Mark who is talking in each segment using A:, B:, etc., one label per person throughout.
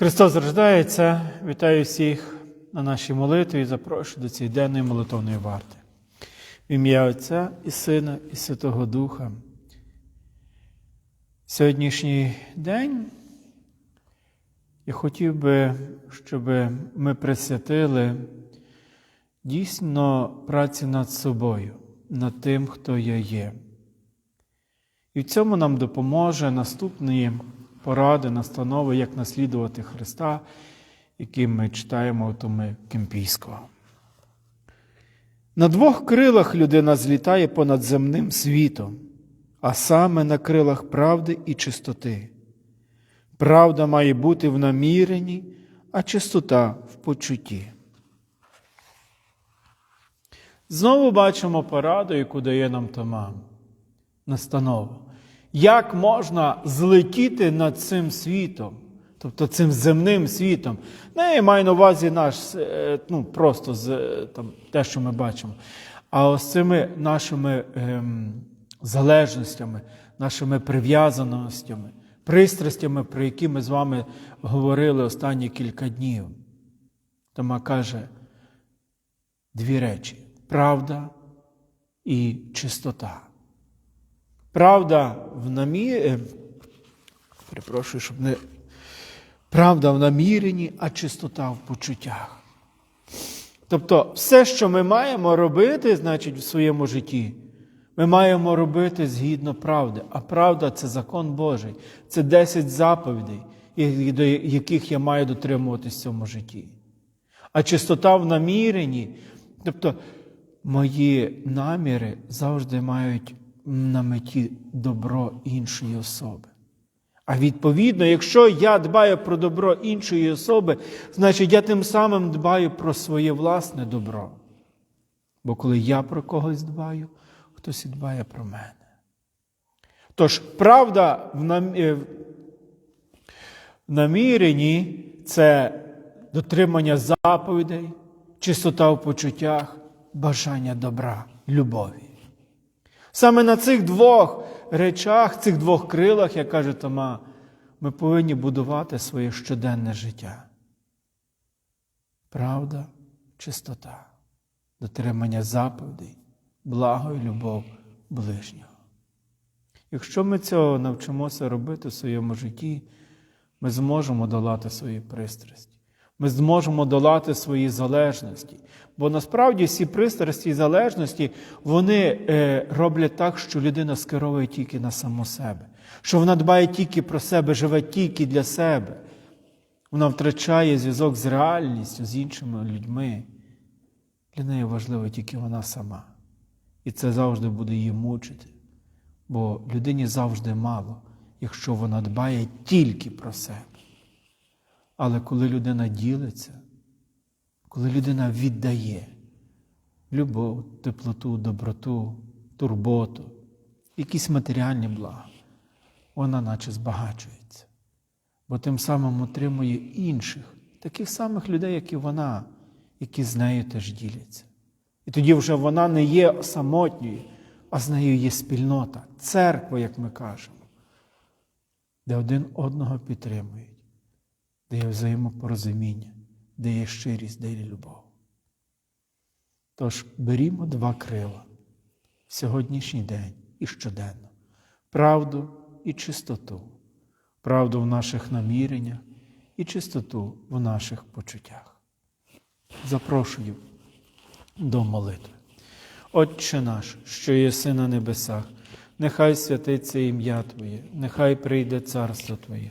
A: Христос рождається. Вітаю всіх на нашій молитві і запрошую до цієї денної молитовної варти. В ім'я Отця і Сина, і Святого Духа. Сьогоднішній день я хотів би, щоб ми присвятили дійсно праці над собою, над тим, хто я є. І в цьому нам допоможе наступні поради, настанови, як наслідувати Христа, які ми читаємо у Томи Кемпійського. На двох крилах людина злітає понад земним світом, а саме на крилах правди і чистоти. Правда має бути в наміренні, а чистота в почутті. Знову бачимо пораду, яку дає нам Тома, настанову. Як можна злетіти над цим світом, тобто цим земним світом? Не я маю на увазі наш, е, ну, просто з, е, там, те, що ми бачимо. А ось цими нашими ем, залежностями, нашими прив'язаностями, пристрастями, про які ми з вами говорили останні кілька днів. Тома каже дві речі: правда і чистота. Правда в намі... е, Перепрошую, щоб не. Правда в наміренні, а чистота в почуттях. Тобто, все, що ми маємо робити, значить, в своєму житті, ми маємо робити згідно правди. А правда це закон Божий, це 10 заповідей, до яких я маю дотримуватись в цьому житті. А чистота в наміренні, тобто мої наміри завжди мають на меті добро іншої особи. А відповідно, якщо я дбаю про добро іншої особи, значить я тим самим дбаю про своє власне добро. Бо коли я про когось дбаю, хтось і дбає про мене. Тож правда в нам- е, наміренні це дотримання заповідей, чистота в почуттях, бажання добра, любові. Саме на цих двох речах, цих двох крилах, як каже Тома, ми повинні будувати своє щоденне життя. Правда, чистота, дотримання заповідей, благо і любов ближнього. Якщо ми цього навчимося робити в своєму житті, ми зможемо долати свої пристрасті. Ми зможемо долати свої залежності. Бо насправді всі пристрасті і залежності вони е, роблять так, що людина скеровує тільки на саму себе, що вона дбає тільки про себе, живе тільки для себе. Вона втрачає зв'язок з реальністю, з іншими людьми. Для неї важлива тільки вона сама. І це завжди буде її мучити. Бо людині завжди мало, якщо вона дбає тільки про себе. Але коли людина ділиться, коли людина віддає любов, теплоту, доброту, турботу, якісь матеріальні блага, вона наче збагачується, бо тим самим отримує інших, таких самих людей, як і вона, які з нею теж діляться. І тоді вже вона не є самотньою, а з нею є спільнота, церква, як ми кажемо, де один одного підтримують де є взаємопорозуміння, де є щирість, де є любов. Тож берімо два крила в сьогоднішній день і щоденно, правду і чистоту, правду в наших наміреннях і чистоту в наших почуттях. Запрошую до молитви. Отче наш, що єси на небесах, нехай святиться ім'я Твоє, нехай прийде царство Твоє.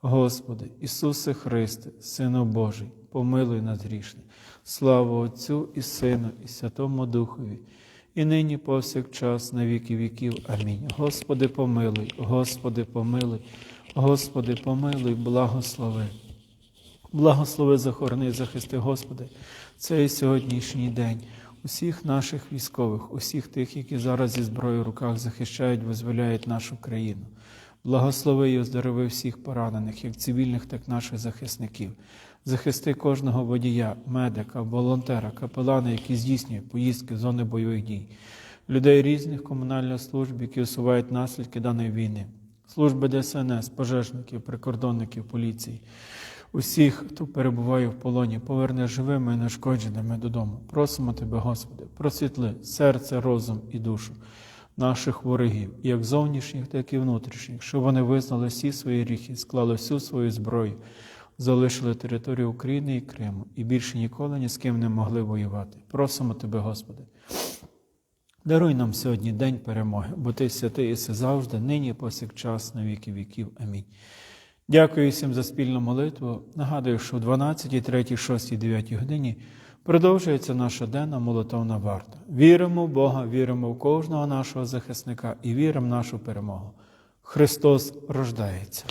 A: Господи, Ісусе Христе, Сину Божий, помилуй нас грішних. Слава Отцю і Сину, і Святому Духові, і нині повсякчас на віки віків. Амінь. Господи, помилуй, Господи, помилуй, Господи, помилуй, благослови. Благослови, захорони, захисти, Господи, цей сьогоднішній день. Усіх наших військових, усіх тих, які зараз зі зброєю в руках захищають, визволяють нашу країну. Благослови і оздорови всіх поранених, як цивільних, так і наших захисників. Захисти кожного водія, медика, волонтера, капелана, які здійснює поїздки в зони бойових дій, людей різних комунальних служб, які усувають наслідки даної війни, служби ДСНС, пожежників, прикордонників, поліції. Усіх, хто перебуває в полоні, поверне живими і нешкодженими додому. Просимо Тебе, Господи, просвітли серце, розум і душу наших ворогів, як зовнішніх, так і внутрішніх, щоб вони визнали всі свої гріхи, склали всю свою зброю, залишили територію України і Криму і більше ніколи ні з ким не могли воювати. Просимо Тебе, Господи. Даруй нам сьогодні день перемоги, бо Ти святий єси завжди, нині і повсякчас, на віки віків. Амінь. Дякую всім за спільну молитву. Нагадую, що о 12, 3, 6, 9 годині продовжується наша денна молитовна варта. Віримо в Бога, віримо в кожного нашого захисника і віримо в нашу перемогу. Христос рождається.